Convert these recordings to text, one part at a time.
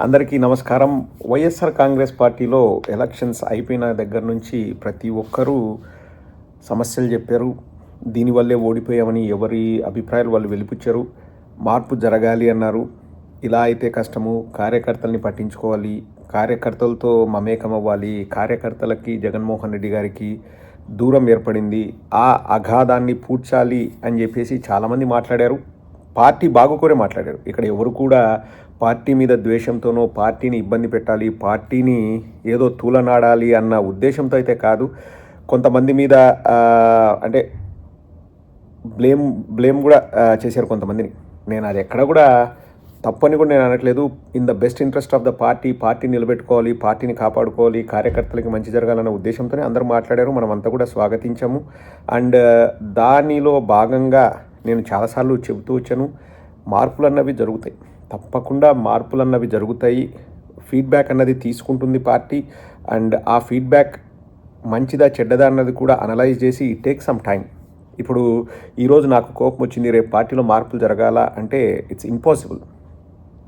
అందరికీ నమస్కారం. వైఎస్ఆర్ కాంగ్రెస్ పార్టీలో ఎలక్షన్స్ అయిపోయిన దగ్గర నుంచి ప్రతి ఒక్కరూ సమస్యలు చెప్పారు. దీనివల్లే ఓడిపోయామని ఎవరి అభిప్రాయాలు వాళ్ళు వెలిపించారు మార్పు జరగాలి అన్నారు. ఇలా అయితే కష్టము. కార్యకర్తల్ని పట్టించుకోవాలి. కార్యకర్తలతో మమేకం అవ్వాలి. కార్యకర్తలకి జగన్మోహన్ రెడ్డి గారికి దూరం ఏర్పడింది. ఆ అగాధాన్ని పూడ్చాలి అని చెప్పేసి చాలామంది మాట్లాడారు. పార్టీ బాగుకోరే మాట్లాడారు. ఇక్కడ ఎవరు కూడా పార్టీ మీద ద్వేషంతోనో పార్టీని ఇబ్బంది పెట్టాలి పార్టీని ఏదో తూలనాడాలి అన్న ఉద్దేశంతో అయితే కాదు. కొంతమంది మీద అంటే బ్లేమ్ బ్లేమ్ కూడా చేశారు కొంతమందిని. నేను అది ఎక్కడ కూడా తప్పని కూడా నేను అనట్లేదు. In the best interest of the party party నిలబెట్టుకోవాలి పార్టీని కాపాడుకోవాలి కార్యకర్తలకి మంచి జరగాలన్న ఉద్దేశంతోనే అందరూ మాట్లాడారు. మనం అంతా కూడా స్వాగతించాము. అండ్ దానిలో భాగంగా నేను చాలాసార్లు చెబుతూ వచ్చాను మార్పులు అన్నవి జరుగుతాయి. తప్పకుండా మార్పులు అన్నవి జరుగుతాయి. ఫీడ్బ్యాక్ అన్నది తీసుకుంటుంది పార్టీ అండ్ ఆ ఫీడ్బ్యాక్ మంచిదా చెడ్డదా అన్నది కూడా అనలైజ్ చేసి ఇట్ టేక్ సమ్ టైం ఇప్పుడు ఈరోజు నాకు కోపం వచ్చింది రేపు పార్టీలో మార్పులు జరగాల అంటే it's impossible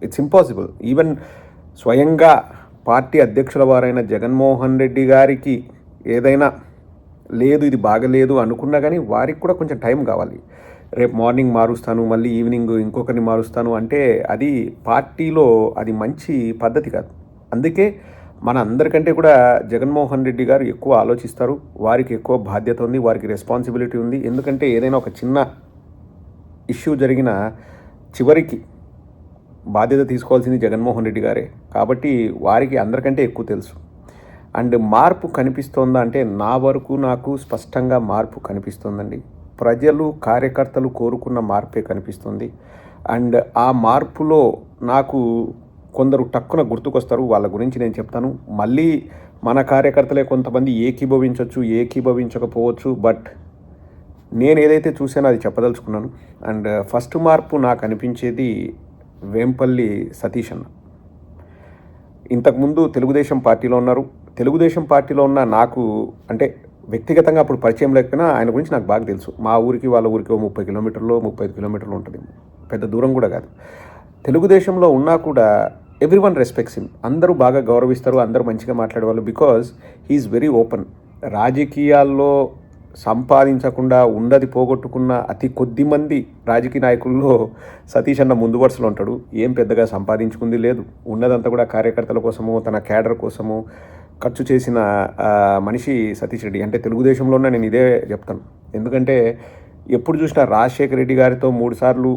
it's impossible even స్వయంగా పార్టీ అధ్యక్షుల వారైన జగన్మోహన్ రెడ్డి గారికి ఏదైనా లేదు ఇది బాగలేదు అనుకున్నా కానీ వారికి కూడా కొంచెం టైం కావాలి. రేపు మార్నింగ్ మారుస్తాను మళ్ళీ ఈవినింగ్ ఇంకొకరిని మారుస్తాను అంటే అది పార్టీలో అది మంచి పద్ధతి కాదు. అందుకే మన అందరికంటే కూడా జగన్మోహన్ రెడ్డి గారు ఎక్కువ ఆలోచిస్తారు వారికి ఎక్కువ బాధ్యత ఉంది వారికి రెస్పాన్సిబిలిటీ ఉంది. ఎందుకంటే ఏదైనా ఒక చిన్న ఇష్యూ జరిగిన చివరికి బాధ్యత తీసుకోవాల్సింది జగన్మోహన్ రెడ్డి గారే. కాబట్టి వారికి అందరికంటే ఎక్కువ తెలుసు. అండ్ మార్పు కనిపిస్తోందా అంటే నా వరకు నాకు స్పష్టంగా మార్పు కనిపిస్తోందండి. ప్రజలు కార్యకర్తలు కోరుకున్న మార్పే కనిపిస్తుంది. అండ్ ఆ మార్పులో నాకు కొందరు టక్కున గుర్తుకొస్తారు. వాళ్ళ గురించి నేను చెప్తాను. మళ్ళీ మన కార్యకర్తలే కొంతమంది ఏకీభవించవచ్చు ఏకీభవించకపోవచ్చు. బట్ నేను ఏదైతే చూసానో అది చెప్పదలుచుకున్నాను. అండ్ ఫస్ట్ మార్పు నాకు అనిపించేది వేంపల్లి సతీష్ అన్న. ఇంతకుముందు తెలుగుదేశం పార్టీలో ఉన్నారు. తెలుగుదేశం పార్టీలో ఉన్న నాకు అంటే వ్యక్తిగతంగా అప్పుడు పరిచయం లేకపోయినా ఆయన గురించి నాకు బాగా తెలుసు. మా ఊరికి వాళ్ళ ఊరికి ముప్పై కిలోమీటర్లు ముప్పై ఐదు కిలోమీటర్లు ఉంటుంది. పెద్ద దూరం కూడా కాదు. తెలుగుదేశంలో ఉన్నా కూడా ఎవ్రీ వన్ రెస్పెక్ట్స్ హిమ్ అందరూ బాగా గౌరవిస్తారు అందరూ మంచిగా మాట్లాడేవాళ్ళు బికాజ్ హీఈస్ వెరీ ఓపెన్ రాజకీయాల్లో సంపాదించకుండా ఉండది పోగొట్టుకున్న అతి కొద్ది మంది రాజకీయ నాయకుల్లో సతీష్ అన్న ముందు వరుసలో ఉంటాడు. ఏం పెద్దగా సంపాదించుకుంది లేదు. ఉన్నదంతా కూడా కార్యకర్తల కోసము తన క్యాడర్ కోసము ఖర్చు చేసిన మనిషి సతీష్ రెడ్డి. అంటే తెలుగుదేశంలోనే నేను ఇదే చెప్తాను. ఎందుకంటే ఎప్పుడు చూసినా రాజశేఖర రెడ్డి గారితో మూడుసార్లు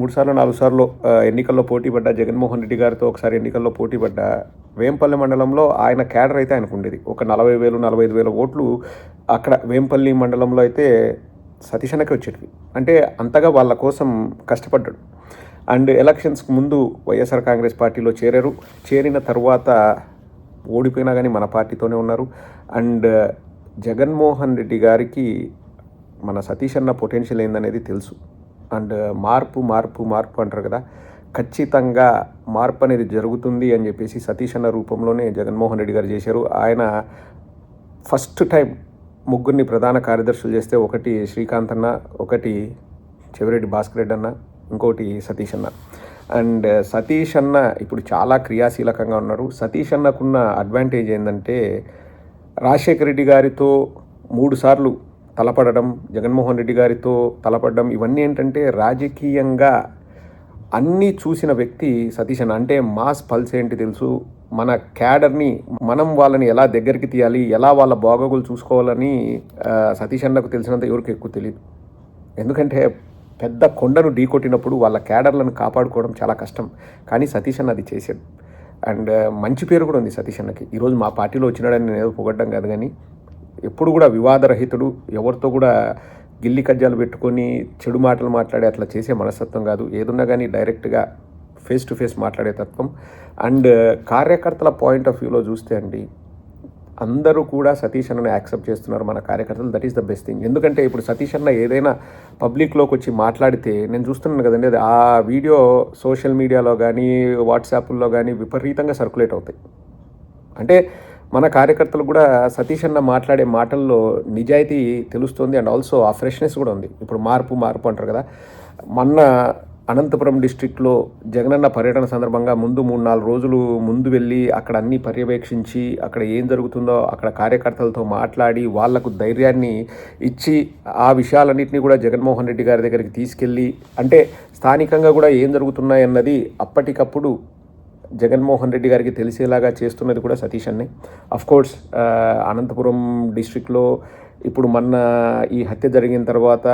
మూడుసార్లు నాలుగు సార్లు ఎన్నికల్లో పోటీ పడ్డ జగన్మోహన్ రెడ్డి గారితో ఒకసారి ఎన్నికల్లో పోటీ పడ్డ వేంపల్లి మండలంలో ఆయన క్యాడర్ అయితే ఆయనకు ఉండేది. ఒక నలభై వేలు నలభై ఐదు వేల ఓట్లు అక్కడ వేంపల్లి మండలంలో అయితే సతీష్ అన్నకే వచ్చేటివి. అంటే అంతగా వాళ్ళ కోసం కష్టపడ్డాడు. అండ్ ఎలక్షన్స్కి ముందు వైఎస్ఆర్ కాంగ్రెస్ పార్టీలో చేరారు. చేరిన తర్వాత ఓడిపోయినా కానీ మన పార్టీతోనే ఉన్నారు. అండ్ జగన్మోహన్ రెడ్డి గారికి మన సతీష్ అన్న పొటెన్షియల్ ఏందనేది తెలుసు. అండ్ మార్పు మార్పు మార్పు అంటారు కదా. ఖచ్చితంగా మార్పు అనేది జరుగుతుంది అని చెప్పేసి సతీష్ అన్న రూపంలోనే జగన్మోహన్ రెడ్డి గారు చేశారు. ఆయన ఫస్ట్ టైం ముగ్గురిని ప్రధాన కార్యదర్శులు చేస్తే ఒకటి శ్రీకాంత్ అన్న ఒకటి చెవిరెడ్డి భాస్కర్ రెడ్డి అన్న ఇంకోటి సతీష్ అన్న. అండ్ సతీష్ అన్న ఇప్పుడు చాలా క్రియాశీలకంగా ఉన్నారు. సతీష్ అన్నకున్న అడ్వాంటేజ్ ఏంటంటే రాజశేఖర రెడ్డి గారితో మూడుసార్లు తలపడడం జగన్మోహన్ రెడ్డి గారితో తలపడడం ఇవన్నీ ఏంటంటే రాజకీయంగా అన్నీ చూసిన వ్యక్తి సతీష్ అన్న. అంటే మాస్ పల్స్ ఏంటి తెలుసు? మన క్యాడర్ని మనం వాళ్ళని ఎలా దగ్గరికి తీయాలి ఎలా వాళ్ళ బాగోగులు చూసుకోవాలని సతీష్ అన్నకు తెలిసినంత ఎవరికి ఎక్కువ తెలియదు ఎందుకంటే పెద్ద కొండను ఢీకొట్టినప్పుడు వాళ్ళ క్యాడర్లను కాపాడుకోవడం చాలా కష్టం. కానీ సతీష్ అన్న అది చేశాడు. అండ్ మంచి పేరు కూడా ఉంది సతీష్ అన్నకి. ఈరోజు మా పార్టీలో వచ్చినాడని నేను ఏదో పొగడ్డం కాదు కానీ ఎప్పుడు కూడా వివాదరహితుడు ఎవరితో కూడా గిల్లి కజ్జాలు పెట్టుకొని చెడు మాటలు మాట్లాడే అట్లా చేసే మనస్తత్వం కాదు. ఏదున్నా కానీ డైరెక్ట్గా ఫేస్ టు ఫేస్ మాట్లాడే తత్వం. అండ్ కార్యకర్తల పాయింట్ ఆఫ్ వ్యూలో చూస్తే అండి అందరూ కూడా సతీష్ అన్నను యాక్సెప్ట్ చేస్తున్నారు మన కార్యకర్తలు. That is the best thing ఎందుకంటే ఇప్పుడు సతీష్ అన్న ఏదైనా పబ్లిక్లోకి వచ్చి మాట్లాడితే నేను చూస్తున్నాను కదండి అది ఆ వీడియో సోషల్ మీడియాలో కానీ వాట్సాప్లో కానీ విపరీతంగా సర్క్యులేట్ అవుతాయి. అంటే మన కార్యకర్తలు కూడా సతీష్ అన్న మాట్లాడే మాటల్లో నిజాయితీ తెలుస్తుంది అండ్ ఆల్సో ఆ ఫ్రెష్నెస్ కూడా ఉంది. ఇప్పుడు మార్పు మార్పు అంటారు కదా. మొన్న అనంతపురం డిస్టిక్లో జగనన్న పర్యటన సందర్భంగా ముందు మూడు నాలుగు రోజులు ముందు వెళ్ళి అక్కడ అన్ని పర్యవేక్షించి అక్కడ ఏం జరుగుతుందో అక్కడ కార్యకర్తలతో మాట్లాడి వాళ్ళకు ధైర్యాన్ని ఇచ్చి ఆ విషయాలన్నింటినీ కూడా జగన్మోహన్ రెడ్డి గారి దగ్గరికి తీసుకెళ్ళి అంటే స్థానికంగా కూడా ఏం జరుగుతున్నాయి అన్నది అప్పటికప్పుడు జగన్మోహన్ రెడ్డి గారికి తెలిసేలాగా చేస్తున్నది కూడా సతీష్ అన్నే. కోర్స్ అనంతపురం డిస్ట్రిక్ట్లో ఇప్పుడు మొన్న ఈ హత్య జరిగిన తర్వాత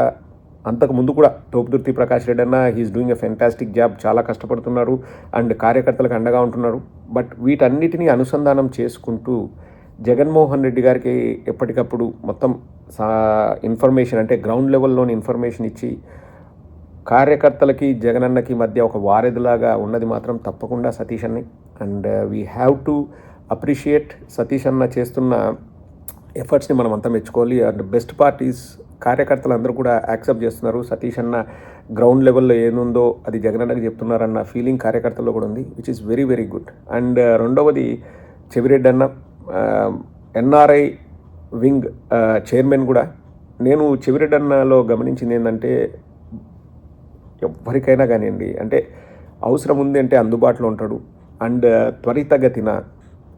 అంతకు ముందు కూడా తోపుదుర్తి ప్రకాష్ రెడ్డి అన్న he's doing a fantastic job చాలా కష్టపడుతున్నారు అండ్ కార్యకర్తలకు అండగా ఉంటున్నారు. బట్ వీటన్నిటినీ అనుసంధానం చేసుకుంటూ జగన్మోహన్ రెడ్డి గారికి ఎప్పటికప్పుడు మొత్తం ఇన్ఫర్మేషన్ అంటే గ్రౌండ్ లెవెల్లోని ఇన్ఫర్మేషన్ ఇచ్చి కార్యకర్తలకి జగనన్నకి మధ్య ఒక వారెదిలాగా ఉన్నది మాత్రం తప్పకుండా సతీష్ అన్ని. And we have to appreciate Satish అన్న చేస్తున్న ఎఫర్ట్స్ని మనం అంతా మెచ్చుకోవాలి. అండ్ బెస్ట్ పార్టీస్ కార్యకర్తలు అందరూ కూడా యాక్సెప్ట్ చేస్తున్నారు. సతీష్ అన్న గ్రౌండ్ లెవెల్లో ఏముందో అది జగనన్నకి చెప్తున్నారన్న ఫీలింగ్ కార్యకర్తల్లో కూడా ఉంది which is very very good and uh, రెండవది చెవిరెడ్డి అన్న uh, NRI wing uh, chairman కూడా. నేను చెవిరెడ్డి అన్నలో గమనించింది ఏంటంటే ఎవరికైనా కానివ్వండి అంటే అవసరం ఉంది అంటే అందుబాటులో ఉంటాడు. అండ్ త్వరితగతిన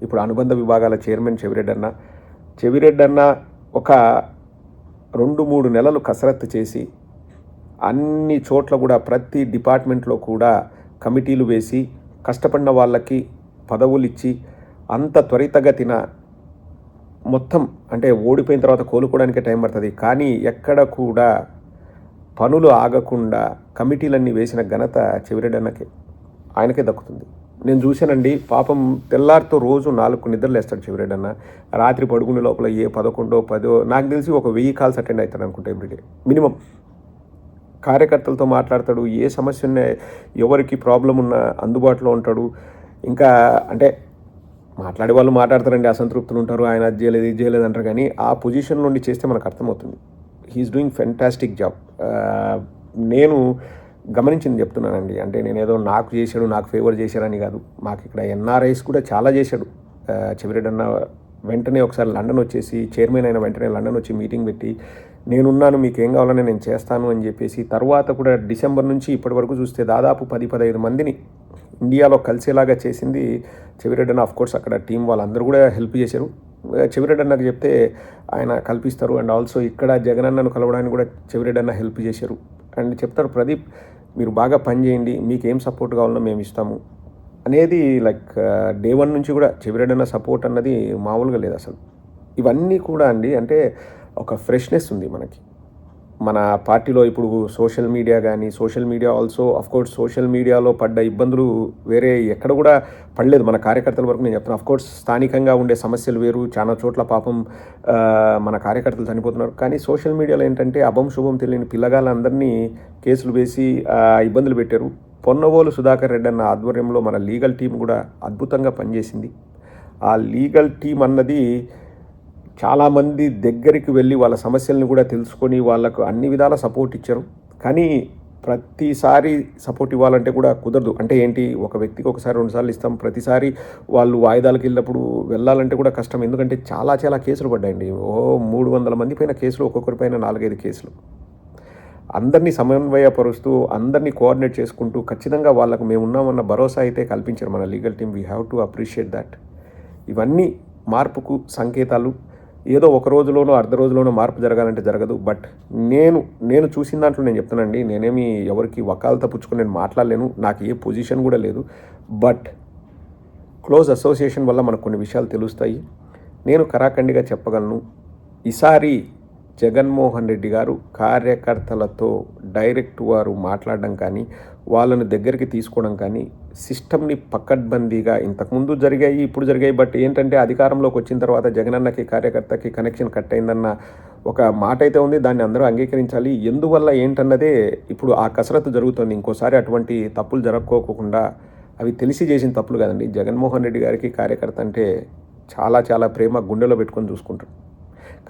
ఇప్పుడు అనుబంధ విభాగాల చైర్మన్ చెవిరెడ్డి చెవిరెడ్డి ఒక రెండు మూడు నెలలు కసరత్తు చేసి అన్ని చోట్ల కూడా ప్రతి డిపార్ట్మెంట్లో కూడా కమిటీలు వేసి కష్టపడిన వాళ్ళకి పదవులు ఇచ్చి అంత త్వరితగతిన మొత్తం అంటే ఓడిపోయిన తర్వాత కోలుకోవడానికి టైం పడుతుంది. కానీ ఎక్కడ కూడా పనులు ఆగకుండా కమిటీలన్నీ వేసిన ఘనత చెవిరెడ్డన్నకే ఆయనకే దక్కుతుంది. నేను చూశానండి పాపం తెల్లారితో రోజు నాలుగు నిద్రలు వేస్తాడు చివరేడన్న రాత్రి పడుకునే లోపల ఏ పదకొండో పదో నాకు తెలిసి ఒక వెయ్యి కాల్స్ అటెండ్ అవుతాడు అనుకుంటా ఎవ్రీడే. మినిమం. కార్యకర్తలతో మాట్లాడతాడు ఏ సమస్య ఉన్నా ఎవరికి ప్రాబ్లం ఉన్నా అందుబాటులో ఉంటాడు. ఇంకా అంటే మాట్లాడే వాళ్ళు మాట్లాడతారండి అసంతృప్తులు ఉంటారు ఆయన అది చేయలేదు ఇది చేయలేదు అంటారు కానీ ఆ పొజిషన్ నుండి చేస్తే మనకు అర్థమవుతుంది. హీఈస్ డూయింగ్ ఫెంటాస్టిక్ జాబ్ నేను గమనించింది చెప్తున్నానండి. అంటే నేను ఏదో నాకు చేశాడు నాకు ఫేవర్ చేశాడని కాదు. మాకు ఇక్కడ ఎన్ఆర్ఐస్ కూడా చాలా చేశాడు. చెవిరెడన్న వెంటనే ఒకసారి లండన్ వచ్చేసి చైర్మన్ అయిన వెంటనే లండన్ వచ్చి మీటింగ్ పెట్టి నేనున్నాను మీకు ఏం కావాలని నేను చేస్తాను అని చెప్పేసి తర్వాత కూడా డిసెంబర్ నుంచి ఇప్పటి వరకు చూస్తే దాదాపు పది పదహైదు మందిని ఇండియాలో కలిసేలాగా చేసింది చెవిరెడ్డన్న. ఆఫ్ కోర్స్ అక్కడ టీం వాళ్ళందరూ కూడా హెల్ప్ చేశారు. చెవిరెడ్డన్నకు చెప్తే ఆయన కల్పిస్తారు. అండ్ ఆల్సో ఇక్కడ జగనన్నను కలవడానికి కూడా చెవిరెడ్డన్న హెల్ప్ చేశారు. అండ్ చెప్తారు ప్రదీప్ మీరు బాగా పని చేయండి మీకు ఏం సపోర్ట్ కావాలో మేము ఇస్తాము. అనేది లైక్ డే వన్ నుంచి కూడా చెవిరెడన్న సపోర్ట్ అన్నది మామూలుగా లేదు అసలు. ఇవన్నీ కూడా అండి అంటే ఒక ఫ్రెష్నెస్ ఉంది మనకి. మన పార్టీలో ఇప్పుడు సోషల్ మీడియా కానీ social media also course social మీడియాలో పడ్డ ఇబ్బందులు వేరే ఎక్కడ కూడా పడలేదు మన కార్యకర్తల వరకు నేను చెప్తాను కోర్స్ స్థానికంగా ఉండే సమస్యలు వేరు చాలా చోట్ల పాపం మన కార్యకర్తలు చనిపోతున్నారు. కానీ సోషల్ మీడియాలో ఏంటంటే అభం శుభం తెలియని పిల్లగాళ్ళందరినీ కేసులు వేసి ఇబ్బందులు పెట్టారు. పొన్నవోలు సుధాకర్ రెడ్డి అన్న ఆధ్వర్యంలో మన లీగల్ టీం కూడా అద్భుతంగా పనిచేసింది. ఆ లీగల్ టీం అన్నది చాలామంది దగ్గరికి వెళ్ళి వాళ్ళ సమస్యలను కూడా తెలుసుకొని వాళ్ళకు అన్ని విధాల సపోర్ట్ ఇచ్చారు. కానీ ప్రతిసారి సపోర్ట్ ఇవ్వాలంటే కూడా కుదరదు. అంటే ఏంటి? ఒక వ్యక్తికి ఒకసారి రెండుసార్లు ఇస్తాం. ప్రతిసారి వాళ్ళు వాయిదాలకు వెళ్ళినప్పుడు వెళ్ళాలంటే కూడా కష్టం. ఎందుకంటే చాలా చాలా కేసులు పడ్డాయండి. ఓ మూడు వందల మంది పైన కేసులు ఒక్కొక్కరి పైన నాలుగైదు కేసులు. అందరినీ సమన్వయపరుస్తూ అందరినీ కోఆర్డినేట్ చేసుకుంటూ ఖచ్చితంగా వాళ్ళకు మేము ఉన్నామన్న భరోసా అయితే కల్పించారు మన legal team we have to appreciate that ఇవన్నీ మార్పుకు సంకేతాలు. ఏదో ఒక రోజులోనో అర్ధ రోజులోనో మార్పు జరగాలంటే జరగదు. బట్ నేను నేను చూసిన దాంట్లో నేను చెప్తానండి నేనేమి ఎవరికి వకాలత పుచ్చుకొని నేను మాట్లాడలేను. నాకు ఏ పొజిషన్ కూడా లేదు. బట్ క్లోజ్ అసోసియేషన్ వల్ల మనకు కొన్ని విషయాలు తెలుస్తాయి. నేను కరాఖండిగా చెప్పగలను. ఈసారి జగన్మోహన్ రెడ్డి గారు కార్యకర్తలతో డైరెక్ట్ వారు మాట్లాడడం కానీ వాళ్ళని దగ్గరికి తీసుకోవడం కానీ సిస్టమ్ని పక్కడ్బందీగా ఇంతకుముందు జరిగాయి ఇప్పుడు జరిగాయి. బట్ ఏంటంటే అధికారంలోకి వచ్చిన తర్వాత జగనన్నకి కార్యకర్తకి కనెక్షన్ కట్ అయిందన్న ఒక మాట అయితే ఉంది. దాన్ని అందరూ అంగీకరించాలి. ఎందువల్ల ఏంటన్నదే ఇప్పుడు ఆ కసరత్తు జరుగుతుంది. ఇంకోసారి అటువంటి తప్పులు జరగకోకుండా అవి తెలిసి చేసిన తప్పులు కదండి. జగన్మోహన్ రెడ్డి గారికి కార్యకర్త అంటే చాలా చాలా ప్రేమ గుండెలో పెట్టుకొని చూసుకుంటాడు.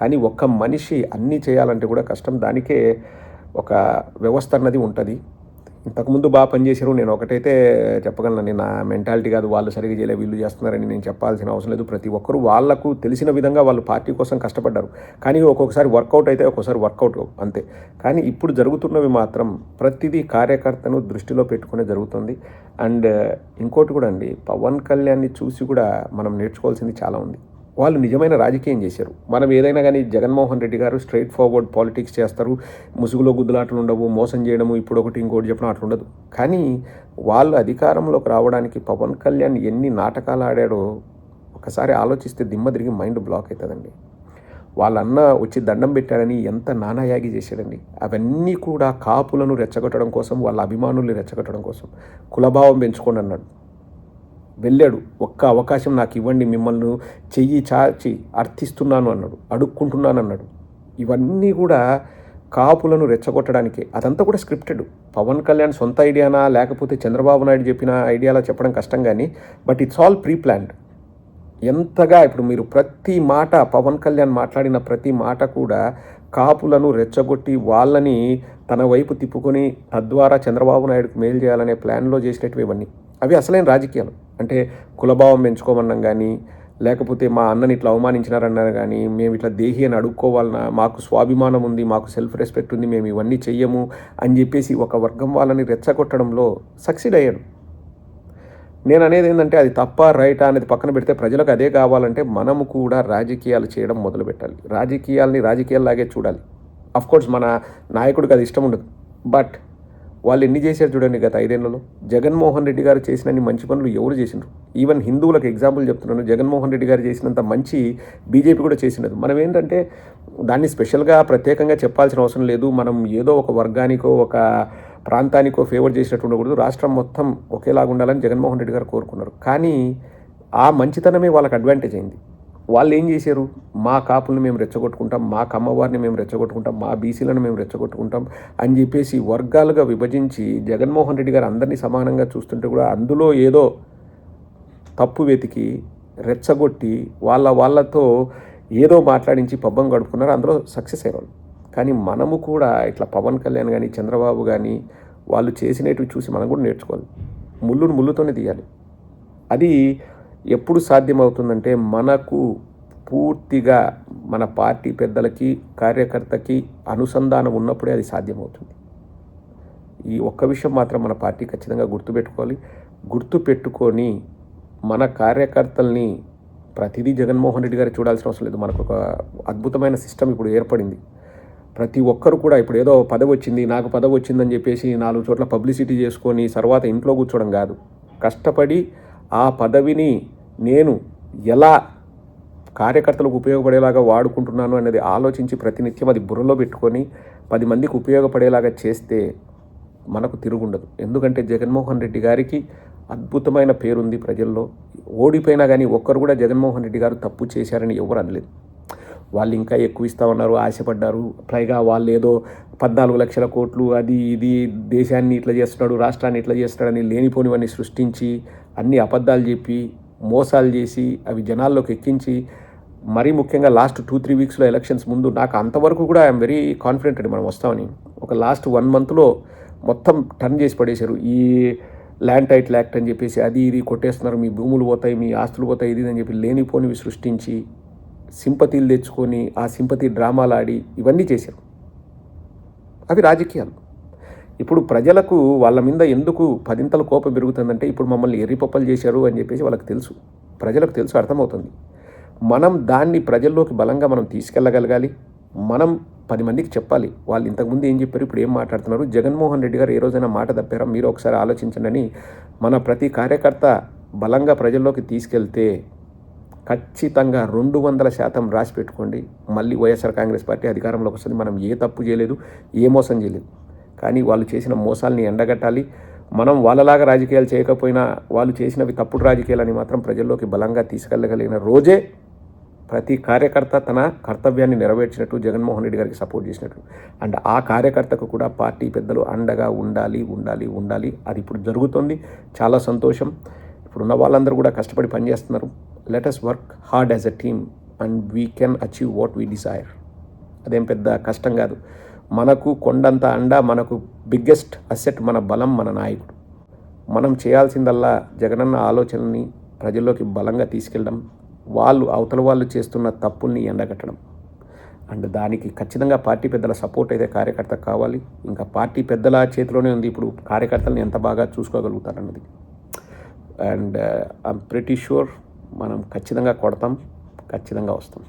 కానీ ఒక్క మనిషి అన్నీ చేయాలంటే కూడా కష్టం. దానికే ఒక వ్యవస్థ అన్నది ఉంటుంది. ఇంతకుముందు బాగా పనిచేశారు. నేను ఒకటైతే చెప్పగలను నా మెంటాలిటీ కాదు వాళ్ళు సరిగ్గా చేయలే వీళ్ళు చేస్తున్నారని నేను చెప్పాల్సిన అవసరం లేదు. ప్రతి ఒక్కరు వాళ్ళకు తెలిసిన విధంగా వాళ్ళు పార్టీ కోసం కష్టపడ్డారు. కానీ ఒక్కొక్కసారి వర్కౌట్ అయితే ఒక్కొక్కసారి వర్కౌట్ అంతే. కానీ ఇప్పుడు జరుగుతున్నవి మాత్రం ప్రతిదీ కార్యకర్తను దృష్టిలో పెట్టుకునే జరుగుతుంది. అండ్ ఇంకోటి కూడా అండి పవన్ కళ్యాణ్ని చూసి కూడా మనం నేర్చుకోవాల్సింది చాలా ఉంది. వాళ్ళు నిజమైన రాజకీయం చేశారు. మనం ఏదైనా కానీ జగన్మోహన్ రెడ్డి గారు స్ట్రైట్ ఫార్వర్డ్ పాలిటిక్స్ చేస్తారు. ముసుగులో గుద్దులాటలు ఉండవు మోసం చేయడము ఇప్పుడు ఒకటి ఇంకోటి చెప్పడం అట్లా ఉండదు. కానీ వాళ్ళు అధికారంలోకి రావడానికి పవన్ కళ్యాణ్ ఎన్ని నాటకాలు ఆడాడో ఒకసారి ఆలోచిస్తే దిమ్మ తిరిగి మైండ్ బ్లాక్ అవుతుందండి. వాళ్ళన్న వచ్చి దండం పెట్టాడని ఎంత నానాయాగి చేశాడండి. అవన్నీ కూడా కాపులను రెచ్చగొట్టడం కోసం వాళ్ళ అభిమానుల్ని రెచ్చగొట్టడం కోసం కులభావం పెంచుకోండి అన్నాడు. వెళ్ళాడు. ఒక్క అవకాశం నాకు ఇవ్వండి మిమ్మల్ని చెయ్యి చాచి అర్థిస్తున్నాను అన్నాడు అడుక్కుంటున్నాను అన్నాడు. ఇవన్నీ కూడా కాపులను రెచ్చగొట్టడానికే. అదంతా కూడా స్క్రిప్టెడ్. పవన్ కళ్యాణ్ సొంత ఐడియానా లేకపోతే చంద్రబాబు నాయుడు చెప్పిన ఐడియాలా చెప్పడం కష్టం కానీ but it's all pre planned ఎంతగా ఇప్పుడు మీరు ప్రతి మాట పవన్ కళ్యాణ్ మాట్లాడిన ప్రతి మాట కూడా కాపులను రెచ్చగొట్టి వాళ్ళని తన వైపు తిప్పుకొని తద్వారా చంద్రబాబు నాయుడుకు మేలు చేయాలనే ప్లాన్లో చేసినట్టు ఇవన్నీ. అవి అసలైన రాజకీయాలు. అంటే కులభావం పెంచుకోమన్నాం కానీ లేకపోతే మా అన్నని ఇట్లా అవమానించినారన్నారు కానీ మేము ఇట్లా దేహి అని అడుక్కోవాలన్నా మాకు స్వాభిమానం ఉంది మాకు సెల్ఫ్ రెస్పెక్ట్ ఉంది మేము ఇవన్నీ చెయ్యము అని చెప్పేసి ఒక వర్గం వాళ్ళని రెచ్చగొట్టడంలో సక్సీడ్ అయ్యాడు నేను అనేది ఏంటంటే అది తప్ప రైటా అనేది పక్కన పెడితే ప్రజలకు అదే కావాలంటే మనము కూడా రాజకీయాలు చేయడం మొదలు పెట్టాలి రాజకీయాల్ని రాజకీయాల్లాగే చూడాలి. అఫ్కోర్స్ మన నాయకుడికి అది ఇష్టం ఉండదు. బట్ వాళ్ళు ఎన్ని చేశారు చూడండి గత ఐదేళ్ళలో. జగన్మోహన్ రెడ్డి గారు చేసినన్ని మంచి పనులు ఎవరు చేసినారు ఈవెన్ హిందువులకు ఎగ్జాంపుల్ చెప్తున్నాను. జగన్మోహన్ రెడ్డి గారు చేసినంత మంచి బీజేపీ కూడా చేసినది మనం ఏంటంటే దాన్ని స్పెషల్గా ప్రత్యేకంగా చెప్పాల్సిన అవసరం లేదు. మనం ఏదో ఒక వర్గానికో ఒక ప్రాంతానికో ఫేవర్ చేసినట్టు ఉండకూడదు. రాష్ట్రం మొత్తం ఒకేలాగా ఉండాలని జగన్మోహన్ రెడ్డి గారు కోరుకున్నారు. కానీ ఆ మంచితనమే వాళ్ళకి అడ్వాంటేజ్ అయింది. వాళ్ళు ఏం చేశారు? మా కాపులను మేము రెచ్చగొట్టుకుంటాం మా కమ్మవారిని మేము రెచ్చగొట్టుకుంటాం మా బీసీలను మేము రెచ్చగొట్టుకుంటాం అని చెప్పేసి వర్గాలుగా విభజించి జగన్మోహన్ రెడ్డి గారు అందరినీ సమానంగా చూస్తుంటే కూడా అందులో ఏదో తప్పు వెతికి రెచ్చగొట్టి వాళ్ళ వాళ్ళతో ఏదో మాట్లాడించి పబ్బం గడుపుకున్నారు. అందులో సక్సెస్ అయ్యారు కానీ మనము కూడా ఇట్లా పవన్ కళ్యాణ్ కానీ చంద్రబాబు కానీ వాళ్ళు చేసినవి చూసి మనం కూడా నేర్చుకోవాలి. ముళ్ళును ముళ్ళుతోనే తీయాలి. అది ఎప్పుడు సాధ్యమవుతుందంటే మనకు పూర్తిగా మన పార్టీ పెద్దలకి కార్యకర్తకి అనుసంధానం ఉన్నప్పుడే అది సాధ్యమవుతుంది. ఈ ఒక్క విషయం మాత్రం మన పార్టీ ఖచ్చితంగా గుర్తుపెట్టుకోవాలి. గుర్తుపెట్టుకొని మన కార్యకర్తల్ని ప్రతిదీ జగన్మోహన్ రెడ్డి గారు చూడాల్సిన అవసరం లేదు. మనకు ఒక అద్భుతమైన సిస్టమ్ ఇప్పుడు ఏర్పడింది. ప్రతి ఒక్కరు కూడా ఇప్పుడు ఏదో పదవి వచ్చింది నాకు పదవి వచ్చిందని చెప్పేసి నాలుగు చోట్ల పబ్లిసిటీ చేసుకొని తర్వాత ఇంట్లో కూర్చోవడం కాదు. కష్టపడి ఆ పదవిని నేను ఎలా కార్యకర్తలకు ఉపయోగపడేలాగా వాడుకుంటున్నాను అనేది ఆలోచించి ప్రతినిత్యం అది బుర్రలో పెట్టుకొని పది మందికి ఉపయోగపడేలాగా చేస్తే మనకు తిరుగుండదు. ఎందుకంటే జగన్మోహన్ రెడ్డి గారికి అద్భుతమైన పేరుంది ప్రజల్లో. ఓడిపోయినా కానీ ఒక్కరు కూడా జగన్మోహన్ రెడ్డి గారు తప్పు చేశారని ఎవరు అనలేదు. వాళ్ళు ఇంకా ఎక్కువ ఇస్తామన్నారు ఆశపడ్డారు. పైగా వాళ్ళు ఏదో పద్నాలుగు లక్షల కోట్లు అది ఇది దేశాన్ని ఇట్లా చేస్తున్నాడు రాష్ట్రాన్ని ఇట్లా చేస్తున్నాడని లేనిపోనివన్నీ సృష్టించి అన్ని అబద్ధాలు చెప్పి మోసాలు చేసి అవి జనాల్లోకి ఎక్కించి మరీ ముఖ్యంగా లాస్ట్ టూ త్రీ వీక్స్లో ఎలక్షన్స్ ముందు నాకు అంతవరకు కూడా ఐఎమ్ వెరీ కాన్ఫిడెంట్ అండి మనం వస్తామని. ఒక లాస్ట్ వన్ మంత్లో మొత్తం టర్న్ చేసి పడేశారు. ఈ ల్యాండ్ టైటిల్ యాక్ట్ అని చెప్పేసి అది ఇది కొట్టేస్తున్నారు మీ భూములు పోతాయి మీ ఆస్తులు పోతాయి ఇది అని చెప్పి లేనిపోనివి సృష్టించి సింపతిలు తెచ్చుకొని ఆ సింపతి డ్రామాలు ఆడి ఇవన్నీ చేశారు. అవి రాజకీయాలు. ఇప్పుడు ప్రజలకు వాళ్ళ మీద ఎందుకు పదింతల కోపం పెరుగుతుందంటే ఇప్పుడు మమ్మల్ని ఎర్రిపప్పలు చేశారు అని చెప్పేసి వాళ్ళకి తెలుసు. ప్రజలకు తెలుసు అర్థమవుతుంది. మనం దాన్ని ప్రజల్లోకి బలంగా మనం తీసుకెళ్ళగలగాలి. మనం పది మందికి చెప్పాలి. వాళ్ళు ఇంతకుముందు ఏం చెప్పారు ఇప్పుడు ఏం మాట్లాడుతున్నారు? జగన్మోహన్ రెడ్డి గారు ఏ రోజైనా మాట తప్పారా? మీరు ఒకసారి ఆలోచించండి. అని మన ప్రతి కార్యకర్త బలంగా ప్రజల్లోకి తీసుకెళ్తే ఖచ్చితంగా రెండు వందల శాతం రాసి పెట్టుకోండి. మళ్ళీ వైఎస్ఆర్ కాంగ్రెస్ పార్టీ అధికారంలోకి వస్తుంది. మనం ఏ తప్పు చేయలేదు ఏ మోసం చేయలేదు. కానీ వాళ్ళు చేసిన మోసాలని ఎండగట్టాలి. మనం వాళ్ళలాగా రాజకీయాలు చేయకపోయినా వాళ్ళు చేసినవి తప్పుడు రాజకీయాలని మాత్రం ప్రజల్లోకి బలంగా తీసుకెళ్ళగలిగిన రోజే ప్రతి కార్యకర్త తన కర్తవ్యాన్ని నెరవేర్చినట్టు జగన్మోహన్ రెడ్డి గారికి సపోర్ట్ చేసినట్టు. అండ్ ఆ కార్యకర్తకు కూడా పార్టీ పెద్దలు అండగా ఉండాలి ఉండాలి ఉండాలి. అది ఇప్పుడు జరుగుతుంది. చాలా సంతోషం. ఇప్పుడున్న వాళ్ళందరూ కూడా కష్టపడి పనిచేస్తున్నారు. Let us work hard as a team and we can achieve what we desire అదేం పెద్ద కష్టం కాదు. మనకు కొండంత అండ మనకు బిగ్గెస్ట్ అసెట్ మన బలం మన నాయకుడు. మనం చేయాల్సిందల్లా జగనన్న ఆలోచనని ప్రజల్లోకి బలంగా తీసుకెళ్ళడం వాళ్ళు అవతల వాళ్ళు చేస్తున్న తప్పుల్ని ఎండగట్టడం. అండ్ దానికి ఖచ్చితంగా పార్టీ పెద్దల సపోర్ట్ అయితే కార్యకర్త కావాలి. ఇంకా పార్టీ పెద్దల చేతిలోనే ఉంది ఇప్పుడు కార్యకర్తలను ఎంత బాగా చూసుకోగలుగుతారన్నది. అండ్ ఐమ్ ప్రిటీ షూర్ మనం ఖచ్చితంగా కొడతాం ఖచ్చితంగా వస్తాం.